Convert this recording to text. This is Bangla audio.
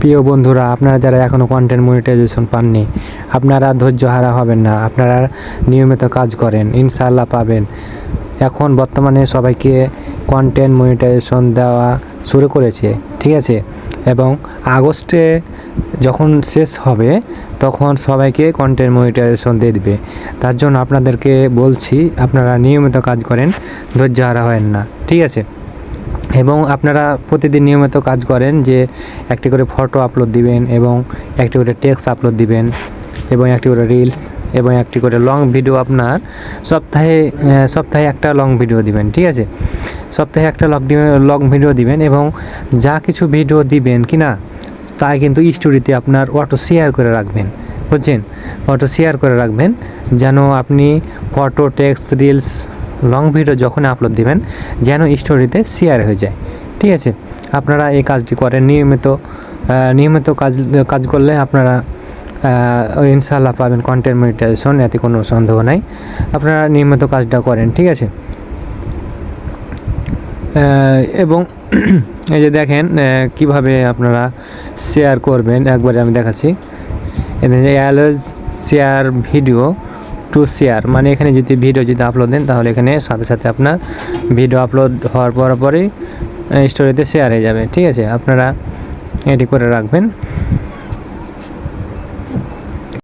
প্রিয় বন্ধুরা, আপনারা যারা এখনও কন্টেন্ট মনিটাইজেশন পাননি, আপনারা ধৈর্য হারা হবেন না। আপনারা নিয়মিত কাজ করেন, ইনশাআল্লাহ পাবেন। এখন বর্তমানে সবাইকে কন্টেন্ট মনিটাইজেশন দেওয়া শুরু করেছে, ঠিক আছে? এবং আগস্টে যখন শেষ হবে, তখন সবাইকে কন্টেন্ট মনিটাইজেশন দিয়ে দিবে। তার জন্য আপনাদেরকে বলছি, আপনারা নিয়মিত কাজ করেন, ধৈর্য হারা হবেন না, ঠিক আছে? এবং আপনারা প্রতিদিন নিয়মিত কাজ করেন যে একটি করে ফটো আপলোড দিবেন এবং একটি করে টেক্সট আপলোড দিবেন এবং একটি করে রিলস এবং একটি করে লং ভিডিও আপনার সপ্তাহে সপ্তাহে একটা লং ভিডিও দিবেন, ঠিক আছে? সপ্তাহে একটা লং লং ভিডিও দিবেন এবং যা কিছু ভিডিও দিবেন কি না তাই কিন্তু স্টোরিতে আপনার অটো শেয়ার করে রাখবেন, বুঝছেন? অটো শেয়ার করে রাখবেন যেন আপনি photo text reels long video যখন আপলোড দিবেন, যেন স্টোরিতে শেয়ার হয়ে যায়। ঠিক আছে? আপনারা এই কাজটি করেন, নিয়মিত নিয়মিত কাজ কাজ করলে আপনারা ইনশাল্লাহ পাবেন কন্টেন্ট মনিটাইজেশন এতে কোনো সন্দেহ নাই। আপনারা নিয়মিত কাজটা করেন, ঠিক আছে? এবং এই যে দেখেন কীভাবে আপনারা শেয়ার করবেন, একবারে আমি দেখাচ্ছি। Allows share video to share মানে এখানে যদি ভিডিও যদি আপলোড দেন, তাহলে এখানে সাথে সাথে আপনার ভিডিও আপলোড হওয়ার পর পরই স্টোরিতে শেয়ার হয়ে যাবে। ঠিক আছে? আপনারা এটি করে রাখবেন।